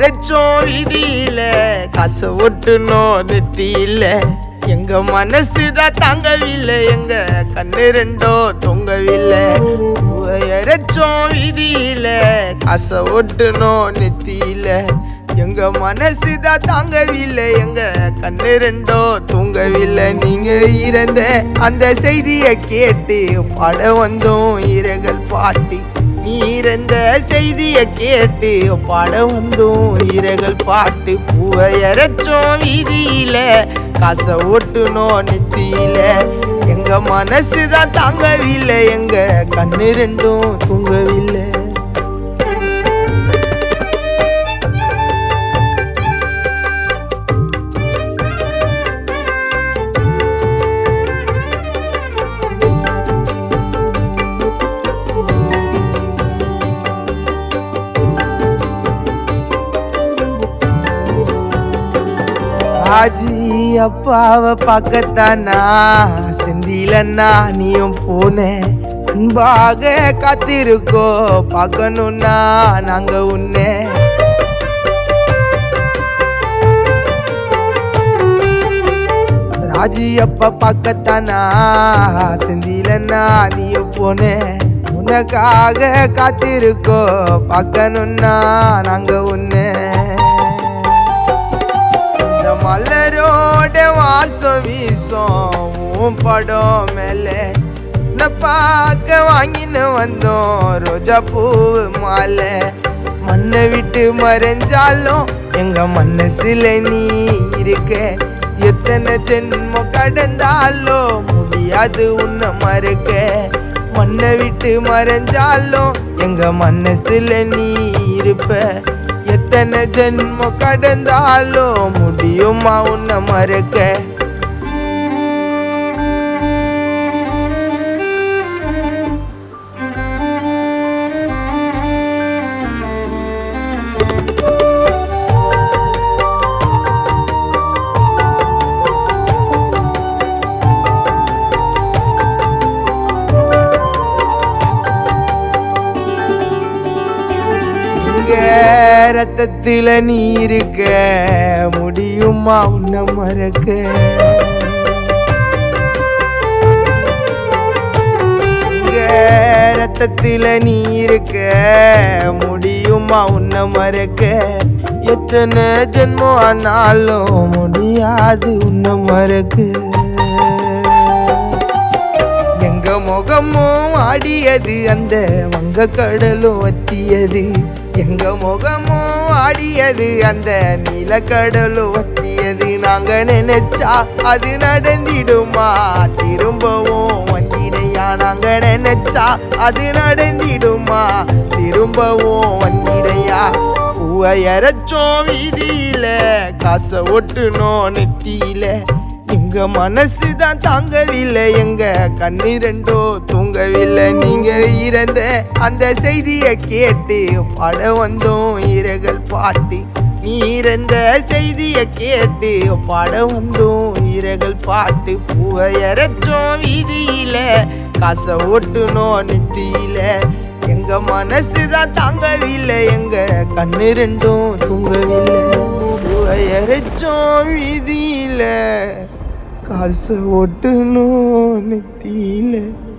இறைச்சோம் வீதியில காசை ஒட்டுனோம் நெத்தியில. எங்க மனசுதான் தாங்கவில்லை எங்க கண்ணு ரெண்டோ தொங்கவில்லை. இறைச்சோம் வீதியில காசை ஒட்டுனோம் நெத்தியில. எங்க மனசுதான் தாங்கவில்லை எங்க கண்ணு ரெண்டோ தூங்கவில்லை. நீங்க இறந்த அந்த செய்தியை கேட்டு பட வந்தோம் இரகல் பாட்டி. நீ செய்திய செய்தியை கேட்டு பாட வந்தோம். இரகல் பாட்டு பூவையரைச்சோம் வீதியில காசை ஒட்டுனோம் நெத்தியில. எங்க மனசுதான் தாங்கவில்லை எங்க கண்ணு ரெண்டும் தூங்கவில்லை. ஆஜி அப்பாவை பார்க்கத்தானா செந்திலன்னா நீயும் போனேன் அன்பாக காத்திருக்கோ பார்க்கணும்னா நாங்க உன்னே. ராஜி அப்பா பார்க்கத்தானா செந்திலன்னா நீயும் போனேன் உனக்காக காத்திருக்கோ பார்க்கணும்னா நாங்க உன்னை. உன் படம் மேலே உன்னை பார்க்க வாங்கின்னு வந்தோம். ரோஜா பூவு மாலை. மண்ணை விட்டு மறைஞ்சாலும் எங்க மனசுல நீ இருக்க. எத்தனை ஜென்மம் கடந்தாலும் முடியாது உன்னை மறுக்க. மண்ணை விட்டு மறைஞ்சாலும் எங்க மனசுல நீ இருப்ப. எத்தனை ஜென்மம் கடந்தாலும் முடியுமா உன்னை மறுக்க? இருக்க ரத்தத்தில் நீ இருக்க முடியுமா உன்னை மறக்க? ரத்தத்தில் நீ இருக்க முடியுமா உன்னை மறக்க? எத்தனை ஜென்மம் ஆனாலும் முடியாது உன்னை மறக்க. முகமும் ஆடியது அந்த வங்க கடலும் வத்தியது. எங்க முகமும் ஆடியது அந்த நிலக்கடலு வத்தியது. நாங்க நினைச்சா அது நடந்திடுமா? திரும்பவும் வந்திடையா நாங்க நினைச்சா அது நடந்திடுமா? திரும்பவும் வந்திடையா பூவை வீதியில காசை ஒட்டுனோம் நெத்தியில. எங்க மனசுதான் தாங்கவில்லை. எங்க கண்ணு ரெண்டோ தூங்கவில்லை. நீங்க இறந்த அந்த செய்தியை கேட்டு பட வந்தோம். இரகல் பாட்டு நீ இறந்த செய்தியை கேட்டு பட வந்தோம். இரகல் பாட்டு பூவை இறைச்சோம் வீதியில காசை ஒட்டுனோம் நெத்தியில. எங்க மனசுதான் தாங்கவில்லை. எங்க கண்ணு ரெண்டும் தூங்கவில்லை. பூவை இறைச்சோம் வீதியில. කස ඔටනෝ නැතිලේ